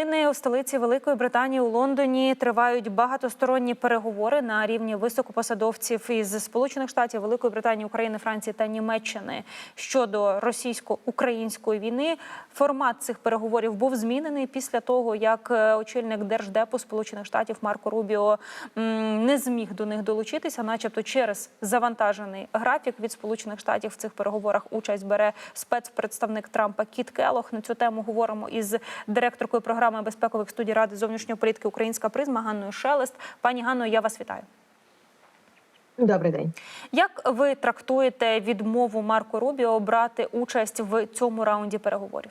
Хвилини у столиці Великої Британії у Лондоні тривають багатосторонні переговори на рівні високопосадовців із Сполучених Штатів, Великої Британії, України, Франції та Німеччини щодо російсько-української війни. Формат цих переговорів був змінений після того, як е, очільник держдепу Сполучених Штатів Марко Рубіо не зміг до них долучитися, начебто через завантажений графік від Сполучених Штатів в цих переговорах участь бере спецпредставник Трампа Кіт Келох. На цю тему говоримо із директоркою програми безпекових студій Ради зовнішньої політики Українська призма Ганною Шелест. Пані Ганно, я вас вітаю. Добрий день. Як ви трактуєте відмову Марко Рубіо брати участь в цьому раунді переговорів?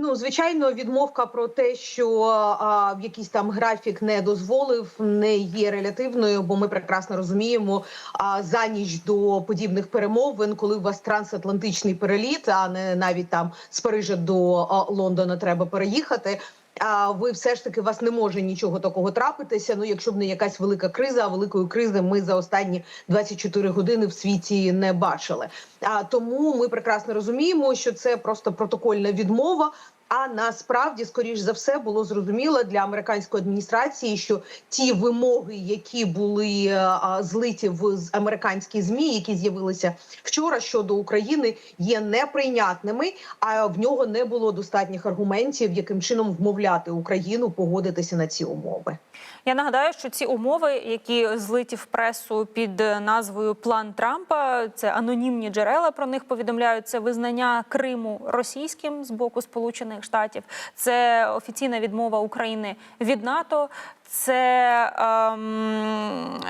Ну, звичайно, відмовка про те, що а, якийсь там графік не дозволив, не є релятивною, бо ми прекрасно розуміємо а, за ніч до подібних перемовин, коли у вас трансатлантичний переліт, а не навіть там з Парижа до а, Лондона треба переїхати. А ви все ж таки вас не може нічого такого трапитися. Ну, якщо б не якась велика криза, а великої кризи ми за останні 24 години в світі не бачили. А тому ми прекрасно розуміємо, що це просто протокольна відмова. А насправді, скоріш за все, було зрозуміло для американської адміністрації, що ті вимоги, які були е, злиті в американські змі, які з'явилися вчора щодо України, є неприйнятними. А в нього не було достатніх аргументів, яким чином вмовляти Україну погодитися на ці умови. Я нагадаю, що ці умови, які злиті в пресу під назвою План Трампа, це анонімні джерела про них повідомляють. Це визнання Криму російським з боку Сполучених Штатів, це офіційна відмова України від НАТО, це ем,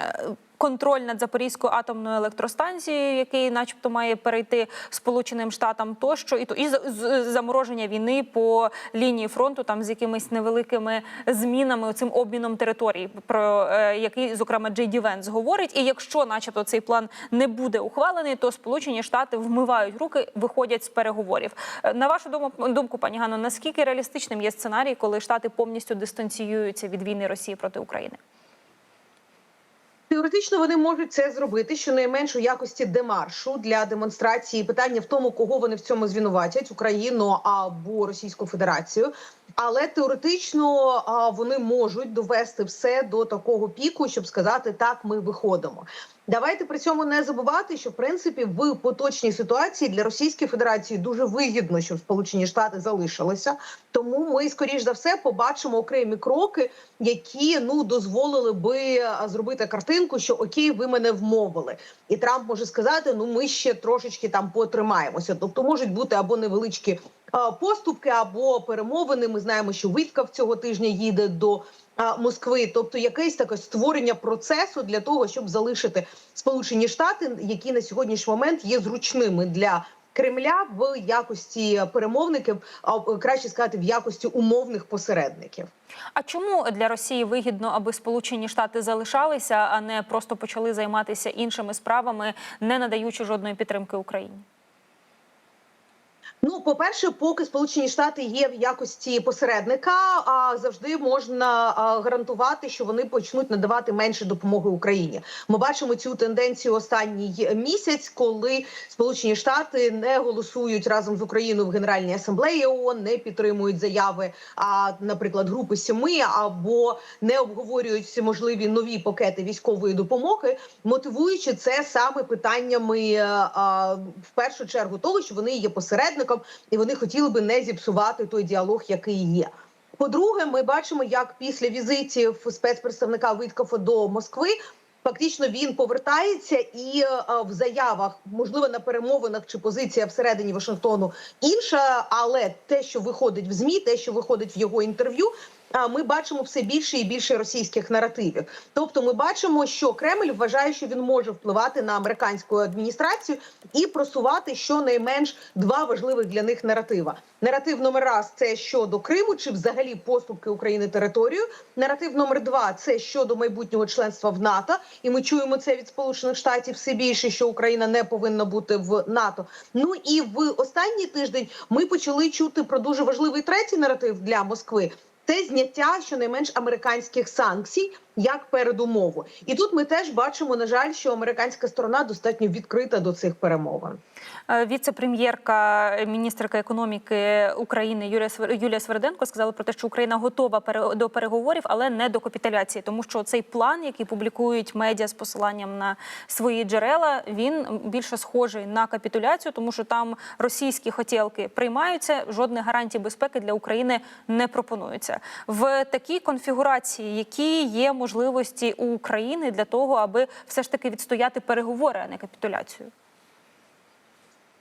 контроль над Запорізькою атомною електростанцією, який, начебто, має перейти Сполученим Штатам тощо, і то і замороження війни по лінії фронту, там з якимись невеликими змінами, цим обміном територій, про е, який, зокрема, Джей Ді Венс говорить. І якщо, начебто, цей план не буде ухвалений, то Сполучені Штати вмивають руки, виходять з переговорів. Е, На вашу думку, думку, пані Ганно, наскільки реалістичним є сценарій, коли Штати повністю дистанціюються від війни Росії проти України? Теоретично вони можуть це зробити щонайменш у якості демаршу для демонстрації. Питання в тому, кого вони в цьому звинуватять Україну або Російську Федерацію. Але теоретично вони можуть довести все до такого піку, щоб сказати так, ми виходимо. Давайте при цьому не забувати, що в принципі в поточній ситуації для Російської Федерації дуже вигідно, щоб Сполучені Штати залишилися. Тому ми, скоріш за все, побачимо окремі кроки, які ну дозволили би зробити картинку, що окей, ви мене вмовили, і Трамп може сказати: ну ми ще трошечки там потримаємося. Тобто можуть бути або невеличкі поступки, або перемовини. Ми знаємо, що Виткав цього тижня їде до Москви, тобто якесь таке створення процесу для того, щоб залишити Сполучені Штати, які на сьогоднішній момент є зручними для. Кремля в якості перемовників, а краще сказати, в якості умовних посередників. А чому для Росії вигідно, аби Сполучені Штати залишалися, а не просто почали займатися іншими справами, не надаючи жодної підтримки Україні? Ну, по перше, поки Сполучені Штати є в якості посередника, а завжди можна гарантувати, що вони почнуть надавати менше допомоги Україні. Ми бачимо цю тенденцію останній місяць, коли Сполучені Штати не голосують разом з Україною в Генеральній асамблеї ООН, не підтримують заяви, а наприклад, групи семи або не обговорюють можливі нові пакети військової допомоги, мотивуючи це саме питаннями в першу чергу того, що вони є посередником, і вони хотіли би не зіпсувати той діалог, який є. По-друге, ми бачимо, як після візитів спецпредставника Виткофа до Москви. Фактично він повертається і е, в заявах, можливо, на перемовинах чи позиція всередині Вашингтону інша, але те, що виходить в змі, те, що виходить в його інтерв'ю, ми бачимо все більше і більше російських наративів. Тобто, ми бачимо, що Кремль вважає, що він може впливати на американську адміністрацію і просувати щонайменш два важливих для них наратива. Наратив номер раз це щодо Криму чи взагалі поступки України територію. Наратив номер два це щодо майбутнього членства в НАТО. І ми чуємо це від Сполучених Штатів все більше, що Україна не повинна бути в НАТО. Ну і в останній тиждень ми почали чути про дуже важливий третій наратив для Москви. Це зняття щонайменш американських санкцій як передумову. І тут ми теж бачимо, на жаль, що американська сторона достатньо відкрита до цих перемовин. Е, Віце-прем'єрка, е, міністерка економіки України Юлія Юлія Сверденко сказала про те, що Україна готова до переговорів, але не до капітуляції, тому що цей план, який публікують медіа з посиланням на свої джерела, він більше схожий на капітуляцію, тому що там російські хотілки приймаються. Жодних гарантій безпеки для України не пропонується в такій конфігурації, які є можливості у України для того, аби все ж таки відстояти переговори, а не капітуляцію.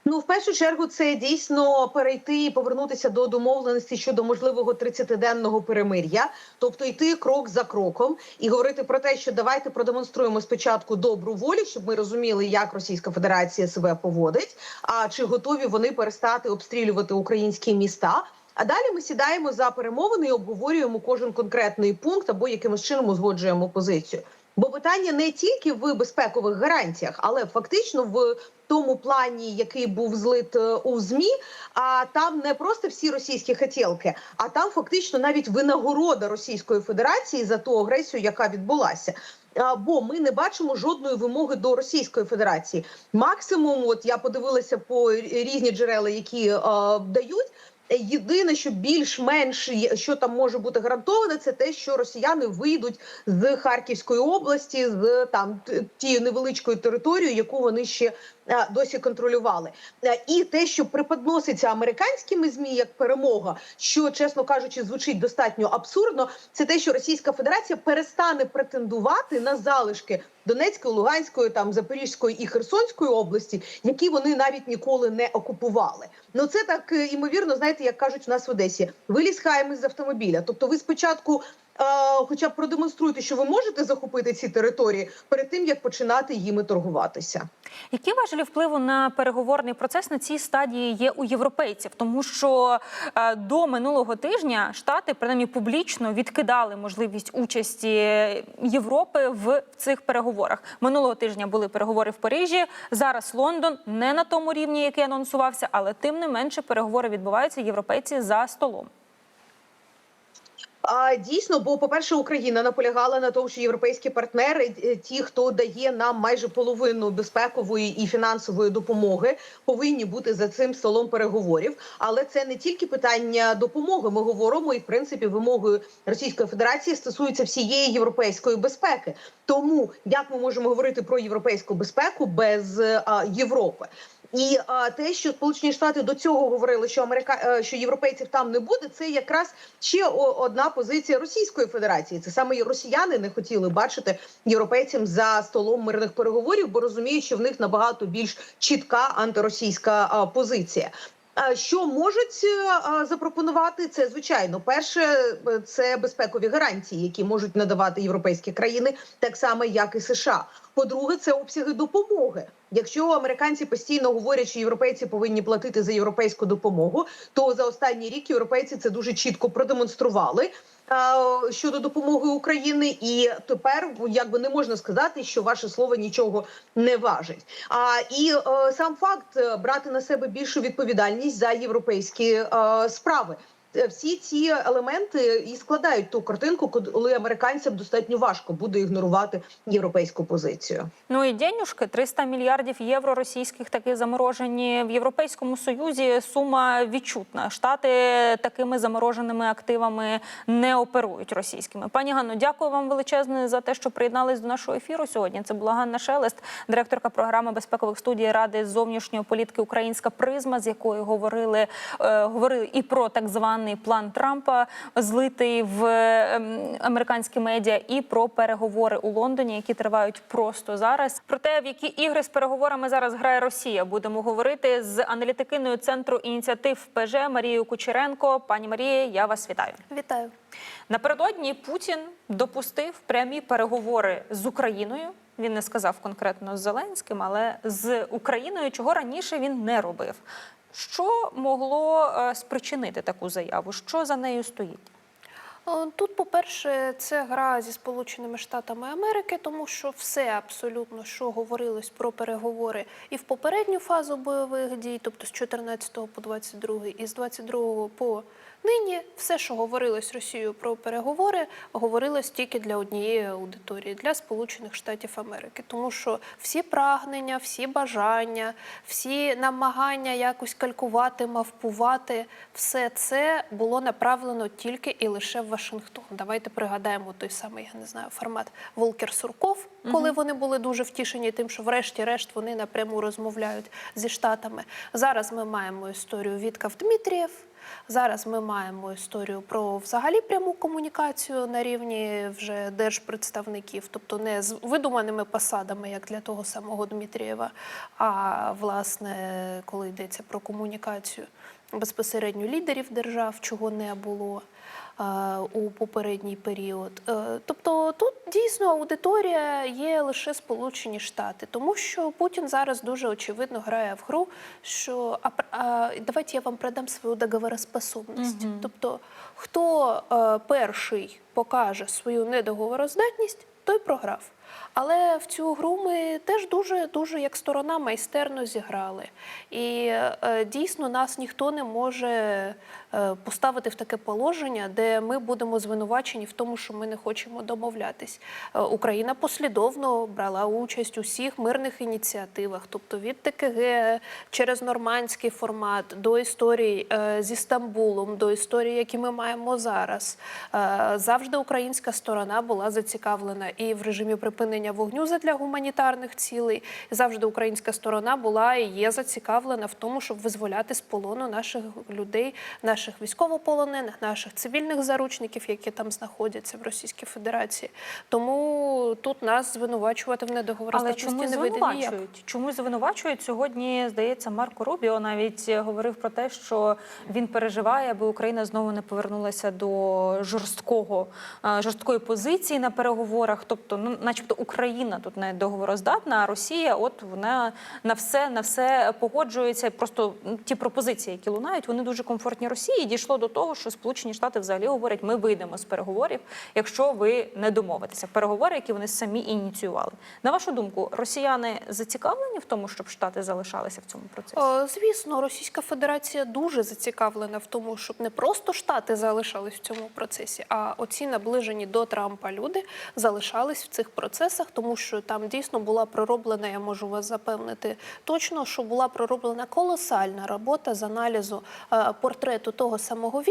Ну, в першу чергу, це дійсно перейти і повернутися до домовленості щодо можливого 30-денного перемир'я, тобто йти крок за кроком і говорити про те, що давайте продемонструємо спочатку добру волю, щоб ми розуміли, як Російська Федерація себе поводить, а чи готові вони перестати обстрілювати українські міста. А далі ми сідаємо за перемовини і обговорюємо кожен конкретний пункт або якимось чином узгоджуємо позицію. Бо питання не тільки в безпекових гарантіях, але фактично в тому плані, який був злит е, у змі. А там не просто всі російські хотілки, а там фактично навіть винагорода Російської Федерації за ту агресію, яка відбулася. Бо ми не бачимо жодної вимоги до Російської Федерації. Максимум, от я подивилася по різні джерела, які е, дають. Єдине, що більш-менш що там може бути гарантоване, це те, що росіяни вийдуть з Харківської області, з там тією невеличкою територією, яку вони ще досі контролювали. Е, І те, що преподноситься американськими змі як перемога, що чесно кажучи, звучить достатньо абсурдно, це те, що Російська Федерація перестане претендувати на залишки Донецької, Луганської, там Запорізької і Херсонської області, які вони навіть ніколи не окупували. Ну це так е, імовірно, знаєте, як кажуть у нас в Одесі, виліз хаєм із автомобіля. Тобто, ви спочатку. Хоча б продемонструйте, що ви можете захопити ці території перед тим, як починати їми торгуватися. Які важелі впливу на переговорний процес на цій стадії є у європейців? Тому що е, до минулого тижня штати принаймні публічно відкидали можливість участі Європи в цих переговорах. Минулого тижня були переговори в Парижі. Зараз Лондон не на тому рівні, який анонсувався, але тим не менше переговори відбуваються. Європейці за столом. Дійсно, бо по перше, Україна наполягала на тому, що європейські партнери, е, ті, хто дає нам майже половину безпекової і фінансової допомоги, повинні бути за цим столом переговорів. Але це не тільки питання допомоги. Ми говоримо, і в принципі вимогою Російської Федерації стосується всієї європейської безпеки. Тому як ми можемо говорити про європейську безпеку без е, а, Європи? І а, те, що Сполучені Штати до цього говорили, що Америка е, що європейців там не буде, це якраз ще одна позиція Російської Федерації. Це саме росіяни не хотіли бачити європейцям за столом мирних переговорів, бо розуміють, що в них набагато більш чітка антиросійська а, позиція. Що можуть е, запропонувати це звичайно, перше е, це безпекові гарантії, які можуть надавати європейські країни, так само як і США. По-друге, це обсяги допомоги. Якщо американці постійно говорять, що європейці повинні платити за європейську допомогу, то за останній рік європейці це дуже чітко продемонстрували щодо допомоги України, і тепер якби не можна сказати, що ваше слово нічого не важить. А і е, сам факт е, брати на себе більшу відповідальність за європейські е, справи. Е, Всі ці елементи і складають ту картинку, коли американцям достатньо важко буде ігнорувати європейську позицію. Ну і денюжки 300 мільярдів євро російських таки заморожені в Європейському Союзі. Сума відчутна. Штати такими замороженими активами не оперують російськими. Пані Ганно, дякую вам величезне за те, що приєднались до нашого ефіру сьогодні. Це була Ганна Шелест, директорка програми безпекових студій Ради зовнішньої політики Українська призма, з якою говорили, е, говорили і про так званий план Трампа, злитий в ем, американські медіа, і про переговори у Лондоні, які тривають просто зараз. Про те, в які ігри з переговорами зараз грає Росія, будемо говорити з аналітикиною центру ініціатив ПЖ Марією Кучеренко. Пані Марія, я вас вітаю. Вітаю. Напередодні Путін допустив прямі переговори з Україною. Він не сказав конкретно з Зеленським, але з Україною, чого раніше він не робив. Що могло е, спричинити таку заяву? Що за нею стоїть? Е, Тут, по-перше, це гра зі Сполученими Штатами Америки, тому що все абсолютно, що говорилось про переговори і в попередню фазу бойових дій, тобто з 14 по 22, і з 22 по нині, все, що говорилось Росією про переговори, говорилось тільки для однієї аудиторії для Сполучених Штатів Америки, тому що всі прагнення, всі бажання, всі намагання якось калькувати, мавпувати, все це було направлено тільки і лише в Вашингтон. Давайте пригадаємо той самий, я не знаю, формат Волкер Сурков, коли вони були дуже втішені тим, що врешті-решт вони напряму розмовляють зі штатами. Зараз ми маємо історію Віткав Дмитрієв. Зараз ми маємо історію про взагалі пряму комунікацію на рівні вже держпредставників, тобто не з видуманими посадами, як для того самого Дмитрієва, а власне, коли йдеться про комунікацію безпосередньо лідерів держав, чого не було у попередній період. Е, Тобто тут дійсно аудиторія є лише Сполучені Штати, тому що Путін зараз дуже очевидно грає в гру, що а, а, давайте я вам продам свою договороспособність. Тобто, хто а, перший покаже свою недоговороздатність, той програв. Але в цю гру ми теж дуже дуже як сторона майстерно зіграли. І е, дійсно нас ніхто не може е, поставити в таке положення, де ми будемо звинувачені в тому, що ми не хочемо домовлятись. Е, Україна послідовно брала участь у всіх мирних ініціативах, тобто від ТКГ через нормандський формат до історій е, зі Стамбулом, до історії, які ми маємо зараз. Завжди українська сторона була зацікавлена і в режимі припинення вогню задля гуманітарних цілей. Завжди українська сторона була і є зацікавлена в тому, щоб визволяти з полону наших людей, наших військовополонених, наших цивільних заручників, які там знаходяться в Російській Федерації. Тому тут нас звинувачувати в недоговороздатності не вийде ніяк. Чому звинувачують? Сьогодні, здається, Марко Рубіо навіть говорив про те, що він переживає, аби Україна знову не повернулася до жорсткого жорсткої позиції на переговорах. Тобто, ну, начебто, Україна тут не договороздатна, а Росія, от вона на все на все погоджується. Просто ну, ті пропозиції, які лунають, вони дуже комфортні Росії. Дійшло до того, що Сполучені Штати взагалі говорять, ми вийдемо з переговорів, якщо ви не домовитеся. Переговори, які вони самі ініціювали. На вашу думку, росіяни зацікавлені в тому, щоб штати залишалися в цьому процесі? Звісно, Російська Федерація дуже зацікавлена в тому, щоб не просто штати залишались в цьому процесі, а оці наближені до Трампа люди залишались в цих процесах, тому що там дійсно була пророблена, я можу вас запевнити точно, що була пророблена колосальна робота з аналізу е, портрету того самого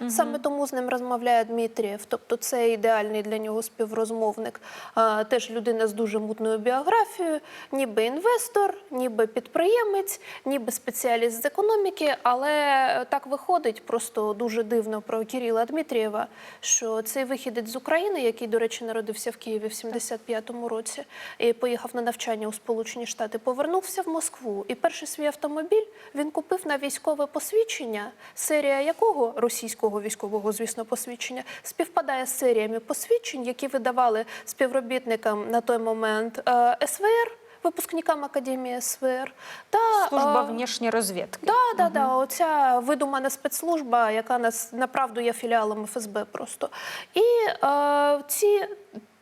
Віткофа. Саме тому з ним розмовляє Дмитрієв. Тобто це ідеальний для нього співрозмовник. Е, Теж людина з дуже мутною біографією, ніби інвестор, ніби підприємець, ніби спеціаліст з економіки. Але так виходить просто дуже дивно про Кирила Дмитрієва, що цей вихідець з України, який, до речі, народився в Києві в 75-му році і поїхав на навчання у Сполучені Штати, повернувся в Москву. І перший свій автомобіль він купив на військове посвідчення, серія якого російського військового, звісно, посвідчення співпадає з серіями посвідчень, які видавали співробітникам на той момент е, СВР. Випускникам Академії СВР та Служба е, внішньої розвідки. Да, да, да. Оця видумана спецслужба, яка нас направду є філіалом ФСБ просто. І е, ці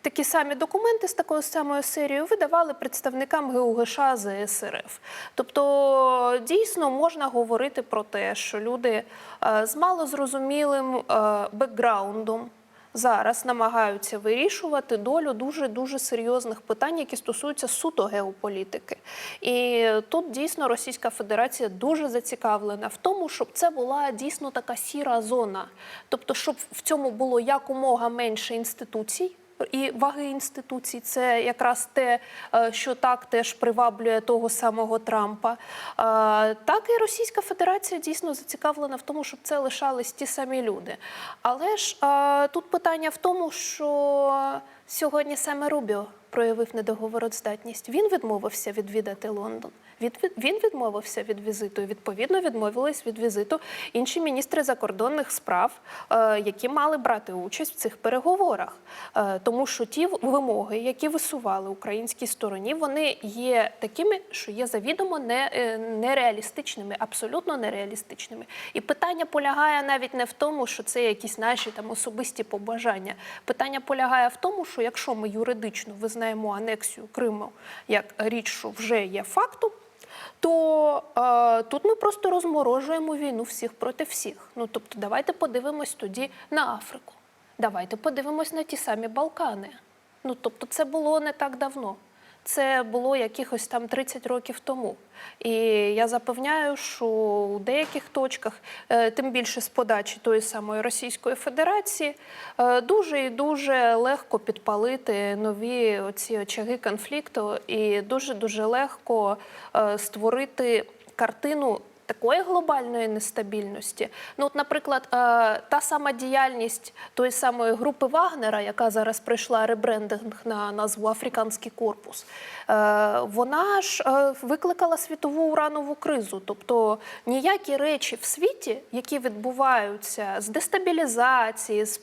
такі самі документи з такою самою серією видавали представникам ГУГШ ЗСРФ. Тобто дійсно можна говорити про те, що люди е, з малозрозумілим е, бекграундом зараз намагаються вирішувати долю дуже дуже серйозних питань, які стосуються суто геополітики. І тут дійсно Російська Федерація дуже зацікавлена в тому, щоб це була дійсно така сіра зона, тобто, щоб в цьому було якомога менше інституцій. І ваги інституцій це якраз те, е, що так теж приваблює того самого Трампа. Е, Так і Російська Федерація дійсно зацікавлена в тому, щоб це лишались ті самі люди. Але ж е, тут питання в тому, що Сьогодні саме Рубіо проявив недоговороздатність. Він відмовився відвідати Лондон. Від, він відмовився від візиту. і, Відповідно, відмовились від візиту інші міністри закордонних справ, е, які мали брати участь в цих переговорах. Е, тому що ті вимоги, які висували українській стороні, вони є такими, що є завідомо е, нереалістичними, абсолютно нереалістичними. І питання полягає навіть не в тому, що це якісь наші там особисті побажання. Питання полягає в тому, що якщо ми юридично визнаємо анексію Криму як річ, що вже є фактом. То е, тут ми просто розморожуємо війну всіх проти всіх. Ну тобто, давайте подивимось тоді на Африку. Давайте подивимось на ті самі Балкани. Ну тобто, це було не так давно. Це було якихось там 30 років тому. І я запевняю, що у деяких точках, е, тим більше з подачі тої самої Російської Федерації, е, дуже і дуже легко підпалити нові оці очаги конфлікту, і дуже дуже легко е, створити картину. Такої глобальної нестабільності, ну от, наприклад, е, та сама діяльність тої самої групи Вагнера, яка зараз прийшла ребрендинг на назву Африканський корпус, е, вона ж е, викликала світову уранову кризу. Тобто ніякі речі в світі, які відбуваються з дестабілізації, з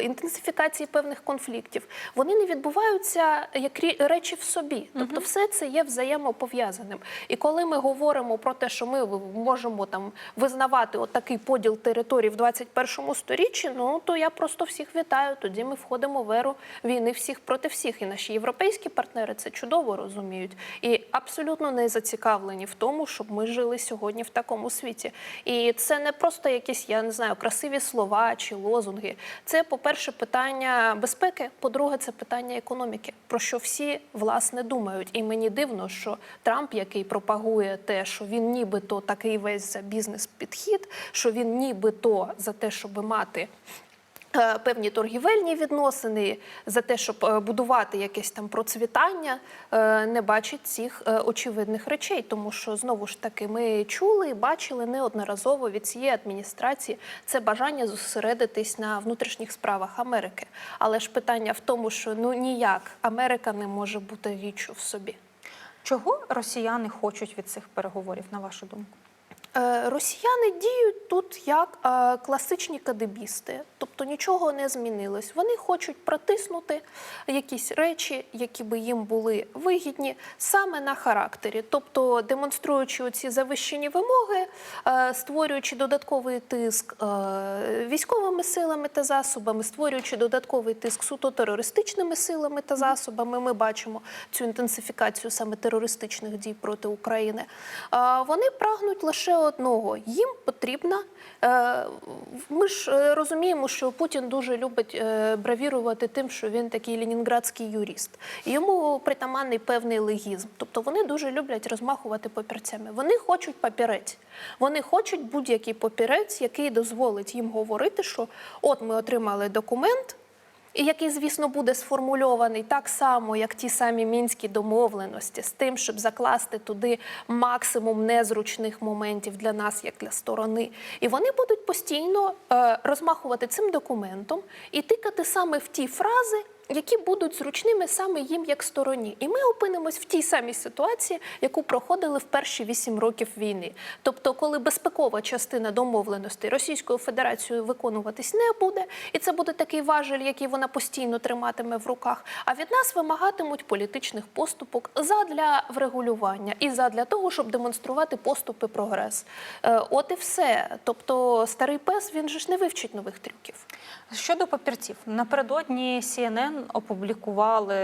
інтенсифікації певних конфліктів, вони не відбуваються як речі в собі. Тобто, все це є взаємопов'язаним. І коли ми говоримо про те, що ми можемо там визнавати от такий поділ територій в 21 сторіччі, ну то я просто всіх вітаю. Тоді ми входимо в еру війни всіх проти всіх. І наші європейські партнери це чудово розуміють і абсолютно не зацікавлені в тому, щоб ми жили сьогодні в такому світі. І це не просто якісь, я не знаю, красиві слова чи лозунги. Це, по-перше, питання безпеки. По-друге, це питання економіки, про що всі власне думають. І мені дивно, що Трамп, який пропагує те, що він нібито такий весь бізнес-підхід, що він нібито за те, щоб мати. е, Певні торгівельні відносини за те, щоб е, будувати якесь там процвітання, е, не бачить цих очевидних речей, тому що знову ж таки ми чули і бачили неодноразово від цієї адміністрації це бажання зосередитись на внутрішніх справах Америки. Але ж питання в тому, що ну ніяк Америка не може бути річчю в собі. Чого росіяни хочуть від цих переговорів, на вашу думку? Е, Росіяни діють тут як е, класичні кадебісти, тобто нічого не змінилось. Вони хочуть протиснути якісь речі, які би їм були вигідні саме на характері, тобто демонструючи ці завищені вимоги, е, створюючи додатковий тиск військовими силами та засобами, створюючи додатковий тиск суто терористичними силами та засобами. Ми бачимо цю інтенсифікацію саме терористичних дій проти України. Вони прагнуть лише одного: їм потрібна. е, Ми ж е, розуміємо, що Путін дуже любить е, бравірувати тим, що він такий ленінградський юрист. Йому притаманний певний легізм. Тобто вони дуже люблять розмахувати папірцями. Вони хочуть папірець. Вони хочуть будь-який папірець, який дозволить їм говорити, що от ми отримали документ. Який, звісно, буде сформульований так само, як ті самі мінські домовленості, з тим, щоб закласти туди максимум незручних моментів для нас, як для сторони. І вони будуть постійно е, розмахувати цим документом і тикати саме в ті фрази, які будуть зручними саме їм як стороні. І ми опинимось в тій самій ситуації, яку проходили в перші вісім років війни. Тобто, коли безпекова частина домовленостей Російською Федерацією виконуватись не буде, і це буде такий важель, який вона постійно триматиме в руках. А від нас вимагатимуть політичних поступок задля врегулювання і задля того, щоб демонструвати поступи прогрес. Е, От і все. Тобто, старий пес він же ж не вивчить нових трюків. Щодо папірців, напередодні CNN опублікували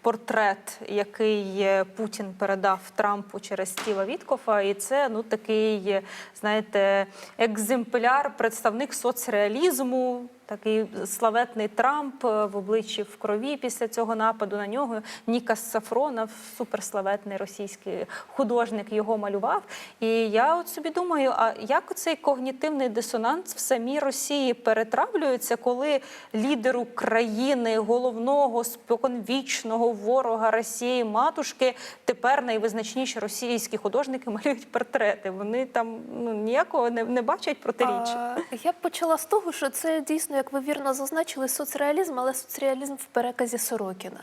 портрет, який Путін передав Трампу через Стіва Віткофа, і це ну такий, знаєте, екземпляр, представник соцреалізму. Такий славетний Трамп е, в обличчі в крові після цього нападу на нього. Нікас Сафронов, суперславетний російський художник, його малював. І я от собі думаю, а як цей когнітивний дисонанс в самій Росії перетравлюється, коли лідеру країни, головного споконвічного ворога Росії, матушки, тепер найвизначніші російські художники малюють портрети. Вони там ну ніякого не, не бачать протиріччя. Я б почала з того, що це дійсно як ви вірно зазначили, соцреалізм, але соцреалізм в переказі Сорокіна.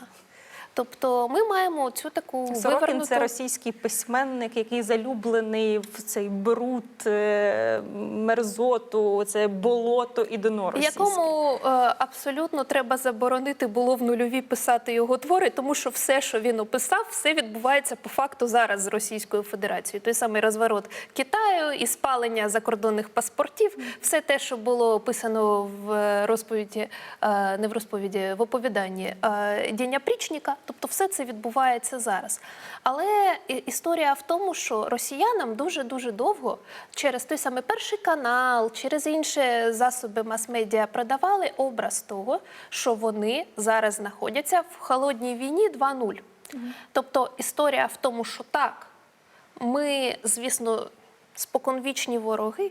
Тобто ми маємо цю таку Сорокін вивернуту... це російський письменник, який залюблений в цей бруд, е, мерзоту, це болото і дно російське. якому е, абсолютно треба заборонити було в нульові писати його твори, тому що все, що він описав, все відбувається по факту зараз з Російською Федерацією. Той самий розворот Китаю і спалення закордонних паспортів, все те, що було описано в розповіді, е, не в розповіді, в оповіданні Дєня Прічніка. Тобто, все це відбувається зараз. Але історія в тому, що росіянам дуже дуже довго через той самий перший канал, через інші засоби мас-медіа продавали образ того, що вони зараз знаходяться в холодній війні 2.0. Тобто історія в тому, що так, ми, звісно, споконвічні вороги.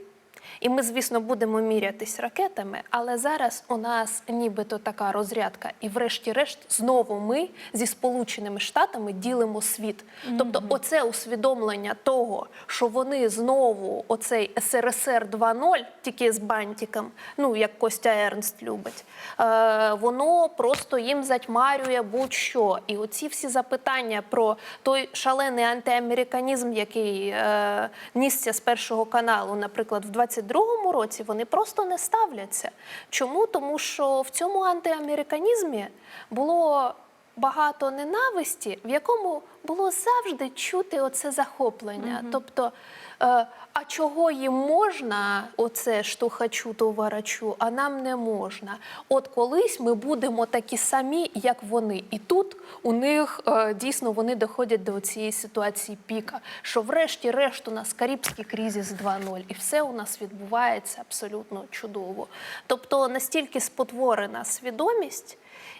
І ми, звісно, будемо мірятись ракетами, але зараз у нас нібито така розрядка, і врешті-решт знову ми зі Сполученими Штатами ділимо світ. Тобто, оце усвідомлення того, що вони знову оцей СРСР 2.0, тільки з бантиком, ну як Костя Ернст любить, е, воно просто їм затьмарює будь-що. І оці всі запитання про той шалений антиамериканізм, який е, нісся з першого каналу, наприклад, в 22-му році, вони просто не ставляться. Чому? Тому що в цьому антиамериканізмі було багато ненависті, в якому було завжди чути оце захоплення. Тобто, е, а чого їм можна, оце штухачу товарачу, а нам не можна. От колись ми будемо такі самі, як вони. І тут у них е, дійсно вони доходять до цієї ситуації піка, що врешті-решт у нас Карибський кризис 2.0, і все у нас відбувається абсолютно чудово. Тобто настільки спотворена свідомість.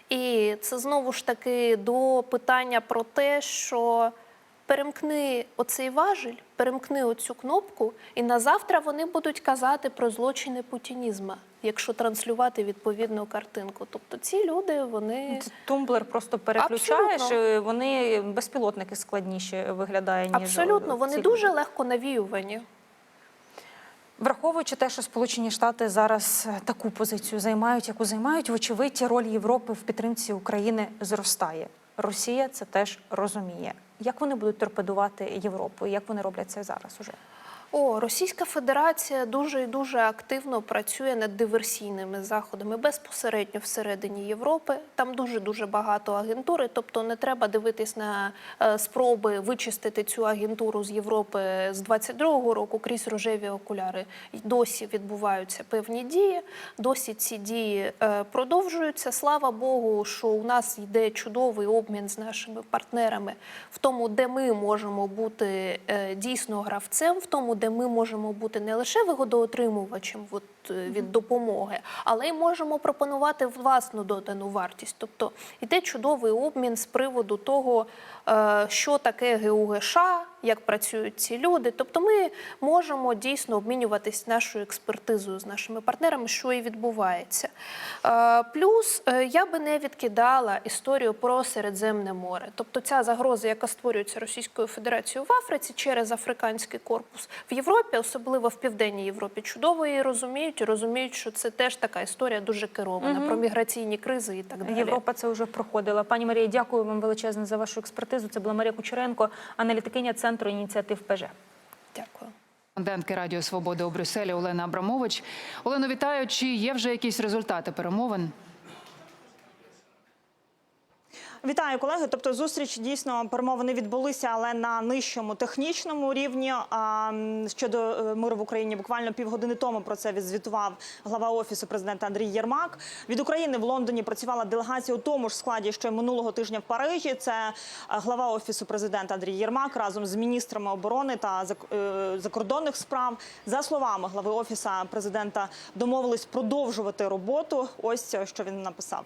І це знову ж таки до питання про те, що перемкни оцей важіль, перемкни оцю кнопку, і на завтра вони будуть казати про злочини путінізму, якщо транслювати відповідну картинку. Тобто ці люди, вони Це Тумблер просто переключаєш, Абсолютно. і вони безпілотники складніше виглядає, ніж абсолютно вони ці дуже люди. легко навіювані. Враховуючи те, що Сполучені Штати зараз е, таку позицію займають, яку займають, вочевидь, роль Європи в підтримці України зростає. Росія це теж розуміє. Як вони будуть торпедувати Європу? Як вони роблять це зараз уже? О, Російська Федерація дуже і дуже активно працює над диверсійними заходами безпосередньо всередині Європи. Там дуже дуже багато агентури. Тобто не треба дивитись на е, спроби вичистити цю агентуру з Європи з 22-го року крізь рожеві окуляри. Досі відбуваються певні дії. Досі ці дії е, продовжуються. Слава Богу, що у нас йде чудовий обмін з нашими партнерами в тому, де ми можемо бути е, дійсно гравцем, в тому, де ми можемо бути не лише вигодоотримувачем от, від допомоги, але й можемо пропонувати власну додану вартість. Тобто йде чудовий обмін з приводу того, е, що таке ГУГШ, як працюють ці люди. Тобто ми можемо дійсно обмінюватись нашою експертизою з нашими партнерами, що і відбувається. Е, Плюс е, я би не відкидала історію про Середземне море. Тобто ця загроза, яка створюється Російською Федерацією в Африці через африканський корпус в Європі, особливо в південній Європі, чудово її розуміють і розуміють, що це теж така історія дуже керована про міграційні кризи і так далі. Європа це вже проходила. Пані Марія, дякую вам величезно за вашу експертизу. Це була Марія Кучеренко, аналітикиня центру ініціатив ПЖ. Дякую. Кореспондентки Радіо Свободи у Брюсселі Олена Абрамович. Олено, вітаю. Чи є вже якісь результати перемовин? Вітаю, колеги. Тобто, зустріч дійсно перемовини відбулися, але на нижчому технічному рівні. А щодо е, миру в Україні, буквально півгодини тому про це відзвітував глава офісу президента Андрій Єрмак. Від України в Лондоні працювала делегація у тому ж складі, що й минулого тижня в Парижі. Це е, глава офісу президента Андрій Єрмак разом з міністрами оборони та е, закордонних справ. За словами глави офіса президента, домовились продовжувати роботу. Ось що він написав.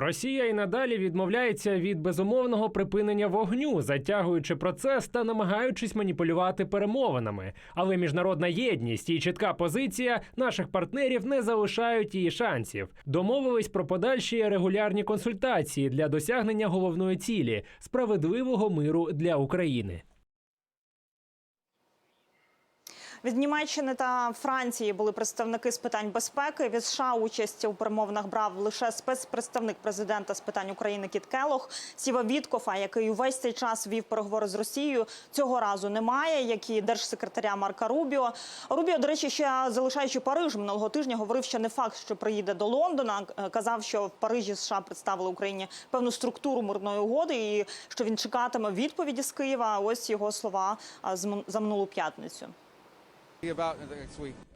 Росія і надалі відмовляється від безумовного припинення вогню, затягуючи процес та намагаючись маніпулювати перемовинами. Але міжнародна єдність і чітка позиція наших партнерів не залишають її шансів. Домовились про подальші регулярні консультації для досягнення головної цілі справедливого миру для України. Від Німеччини та Франції були представники з питань безпеки. Від США участь у перемовинах брав лише спецпредставник президента з питань України Кіт Келох. Сіва Віткофа, який увесь цей час вів переговори з Росією, цього разу немає. Як і держсекретаря Марка Рубіо. Рубіо, до речі, ще залишаючи Париж минулого тижня, говорив, що не факт, що приїде до Лондона. Казав, що в Парижі США представили Україні певну структуру мирної угоди, і що він чекатиме відповіді з Києва. Ось його слова за минулу п'ятницю.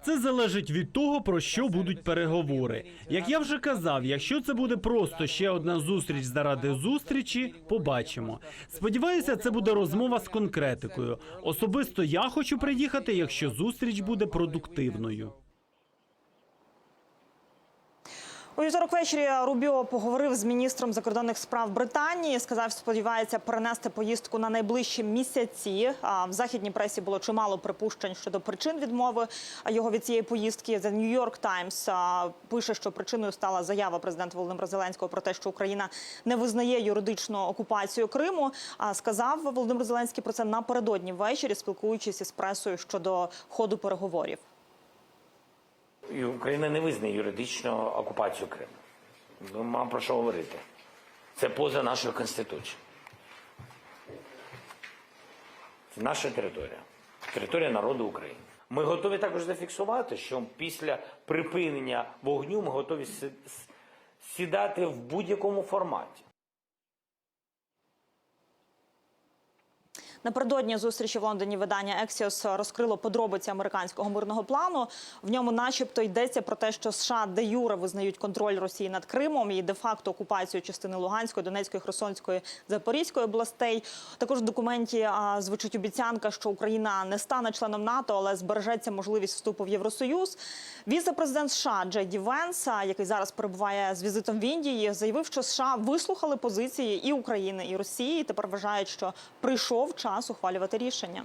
Це залежить від того, про що будуть переговори. Як я вже казав, якщо це буде просто ще одна зустріч заради зустрічі, побачимо. Сподіваюся, це буде розмова з конкретикою. Особисто я хочу приїхати, якщо зустріч буде продуктивною. У вівторок ввечері Рубіо поговорив з міністром закордонних справ Британії. Сказав, сподівається перенести поїздку на найближчі місяці. В західній пресі було чимало припущень щодо причин відмови його від цієї поїздки. The New York Times пише, що причиною стала заява президента Володимира Зеленського про те, що Україна не визнає юридичну окупацію Криму. Сказав Володимир Зеленський про це напередодні ввечері, спілкуючись із пресою щодо ходу переговорів. І Україна не визнає юридичну окупацію Криму. Ми маємо про що говорити. Це поза нашою конституцією. Це наша територія, територія народу України. Ми готові також зафіксувати, що після припинення вогню ми готові сідати в будь-якому форматі. Напередодні зустрічі в Лондоні видання Ексіос розкрило подробиці американського мирного плану. В ньому, начебто, йдеться про те, що США де юре визнають контроль Росії над Кримом і де-факто окупацію частини Луганської, Донецької, Херсонської, Запорізької областей. Також в документі звучить обіцянка, що Україна не стане членом НАТО, але збережеться можливість вступу в Євросоюз. Віце-президент США Джей Ді Венс, який зараз перебуває з візитом в Індії, заявив, що США вислухали позиції і України, і Росії. і Тепер вважають, що прийшов час ухвалювати рішення.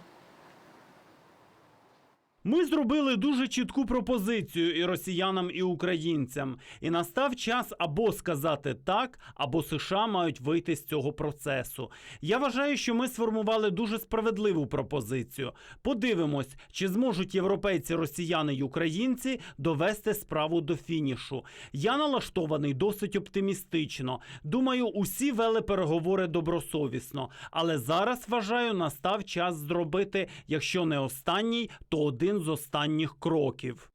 Ми зробили дуже чітку пропозицію і росіянам, і українцям. І настав час або сказати так, або США мають вийти з цього процесу. Я вважаю, що ми сформували дуже справедливу пропозицію. Подивимось, чи зможуть європейці, росіяни й українці довести справу до фінішу. Я налаштований досить оптимістично. Думаю, усі вели переговори добросовісно. Але зараз вважаю, настав час зробити, якщо не останній, то один з останніх кроків.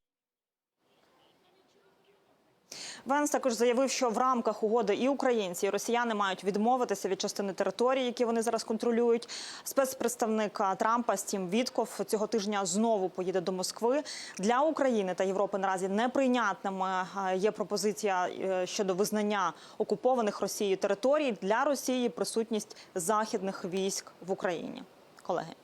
Венс також заявив, що в рамках угоди і українці, і росіяни мають відмовитися від частини території, які вони зараз контролюють. Спецпредставник Трампа Стім Вітков цього тижня знову поїде до Москви. Для України та Європи наразі неприйнятними є пропозиція е, щодо визнання окупованих Росією територій для Росії присутність західних військ в Україні. Колеги.